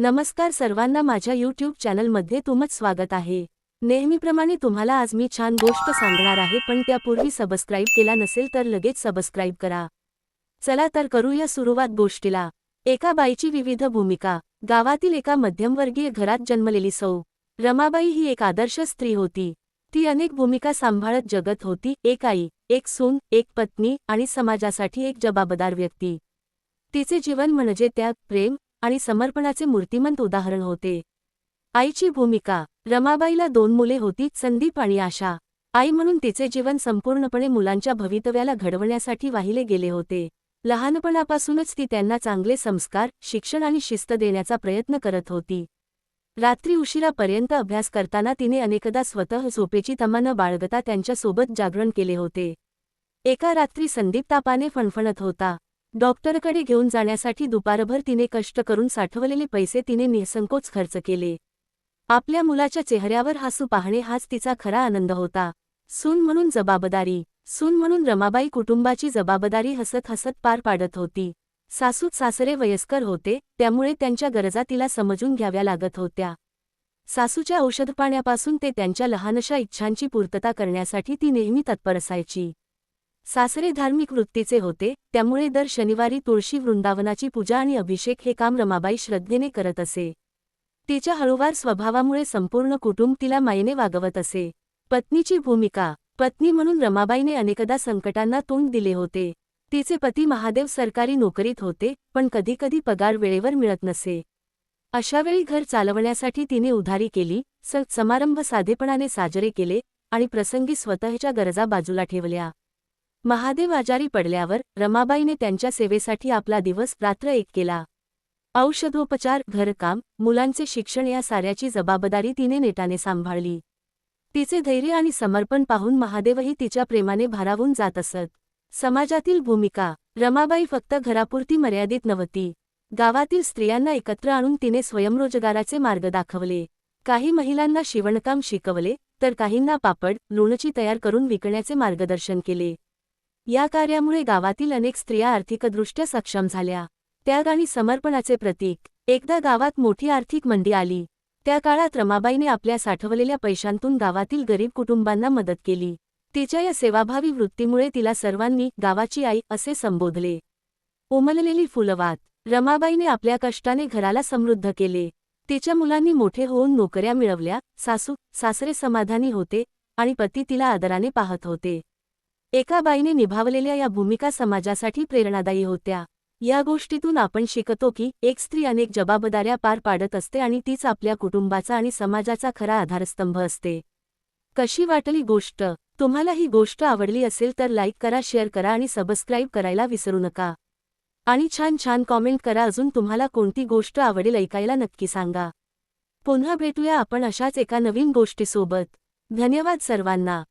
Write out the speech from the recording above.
नमस्कार सर्वांना माझ्या यूट्यूब चॅनलमध्ये तुमच स्वागत आहे. नेहमीप्रमाणे तुम्हाला आज मी छान गोष्ट सांगणार आहे पण त्यापूर्वी सबस्क्राईब केला नसेल तर लगेच सबस्क्राईब करा. चला तर करूया सुरुवात गोष्टीला. एका बाईची विविध भूमिका. गावातील एका मध्यमवर्गीय घरात जन्मलेली सौ. रमाबाई ही एक आदर्श स्त्री होती. ती अनेक भूमिका सांभाळत जगत होती. एक आई एक सून एक पत्नी आणि समाजासाठी एक जबाबदार व्यक्ती. तिचे जीवन म्हणजे त्याग प्रेम आणि समर्पणाचे मूर्तिमंत उदाहरण होते. आईची भूमिका रमाबाईला दोन मुले होती संदीप आणि आशा. आई म्हणून तिचे जीवन संपूर्णपणे मुलांच्या भवितव्याला घडवण्यासाठी वाहिले गेले होते. लहानपणापासूनच ती त्यांना चांगले संस्कार शिक्षण आणि शिस्त देण्याचा प्रयत्न करत होती. रात्री उशिरापर्यंत अभ्यास करताना तिने अनेकदा स्वतः झोपेची तमा न बाळगता त्यांच्यासोबत जागरण केले होते. एका रात्री संदीप तापाने फणफणत होता. डॉक्टरकडे घेऊन जाण्यासाठी दुपारभर तिने कष्ट करून साठवलेले पैसे तिने निसंकोच खर्च केले. आपल्या मुलाच्या चेहऱ्यावर हसू पाहणे हाच तिचा खरा आनंद होता. सून म्हणून जबाबदारी सून म्हणून रमाबाई कुटुंबाची जबाबदारी हसत हसत पार पाडत होती. सासूत सासरे वयस्कर होते त्यामुळे त्यांच्या गरजा तिला समजून घ्याव्या लागत होत्या. सासूच्या औषधपाण्यापासून ते त्यांच्या लहानशा इच्छांची पूर्तता करण्यासाठी ती नेहमी तत्पर असायची. सासरे धार्मिक वृत्तीचे होते त्यामुळे दर शनिवारी तुळशी वृंदावनाची पूजा आणि अभिषेक हे काम रमाबाई श्रद्धेने करत असे. तिच्या हळूवार स्वभावामुळे संपूर्ण कुटुंब तिला मायेने वागवत असे. पत्नीची भूमिका पत्नी म्हणून रमाबाईने अनेकदा संकटांना तोंड दिले होते. तिचे पती महादेव सरकारी नोकरीत होते पण कधीकधी पगार वेळेवर मिळत नसे. अशावेळी घर चालवण्यासाठी तिने उधारी केली सण समारंभ साधेपणाने साजरे केले आणि प्रसंगी स्वतःच्या गरजा बाजूला ठेवल्या. महादेव आजारी पडल्यावर रमाबाईने त्यांच्या सेवेसाठी आपला दिवस रात्र एक केला. औषधोपचार घरकाम मुलांचे शिक्षण या साऱ्याची जबाबदारी तिने नेटाने सांभाळली. तिचे धैर्य आणि समर्पण पाहून महादेवही तिच्या प्रेमाने भारावून जात असत. समाजातील भूमिका रमाबाई फक्त घरापुरती मर्यादित नव्हती. गावातील स्त्रियांना एकत्र आणून तिने स्वयंरोजगाराचे मार्ग दाखवले. काही महिलांना शिवणकाम शिकवले तर काहींना पापड लोणची तयार करून विकण्याचे मार्गदर्शन केले. या कार्यामुळे गावातील अनेक स्त्रिया आर्थिकदृष्ट्या सक्षम झाल्या. त्याग आणि समर्पणाचे प्रतीक. एकदा गावात मोठी आर्थिक मंदी आली. त्या काळात रमाबाईने आपल्या साठवलेल्या पैशांतून गावातील गरीब कुटुंबांना मदत केली. तिच्या या सेवाभावी वृत्तीमुळे तिला सर्वांनी गावाची आई असे संबोधले. उमललेली फुलवात. रमाबाईने आपल्या कष्टाने घराला समृद्ध केले. तिच्या मुलांनी मोठे होऊन नोकऱ्या मिळवल्या. सासू सासरे समाधानी होते आणि पती तिला आदराने पाहत होते. एका बाईने निभावलेल्या या भूमिका समाजासाठी प्रेरणादायी होत्या. या गोष्टीतून आपण शिकतो की एक स्त्री अनेक जबाबदाऱ्या पार पाडत असते आणि तीच आपल्या कुटुंबाचा आणि समाजाचा खरा आधारस्तंभ असते. कशी वाटली गोष्ट? तुम्हाला ही गोष्ट आवडली असेल तर लाईक करा शेअर करा आणि सबस्क्राईब करायला विसरू नका. आणि छान छान कॉमेंट करा अजून तुम्हाला कोणती गोष्ट आवडेल ऐकायला नक्की सांगा. पुन्हा भेटूया आपण अशाच एका नवीन गोष्टीसोबत. धन्यवाद सर्वांना.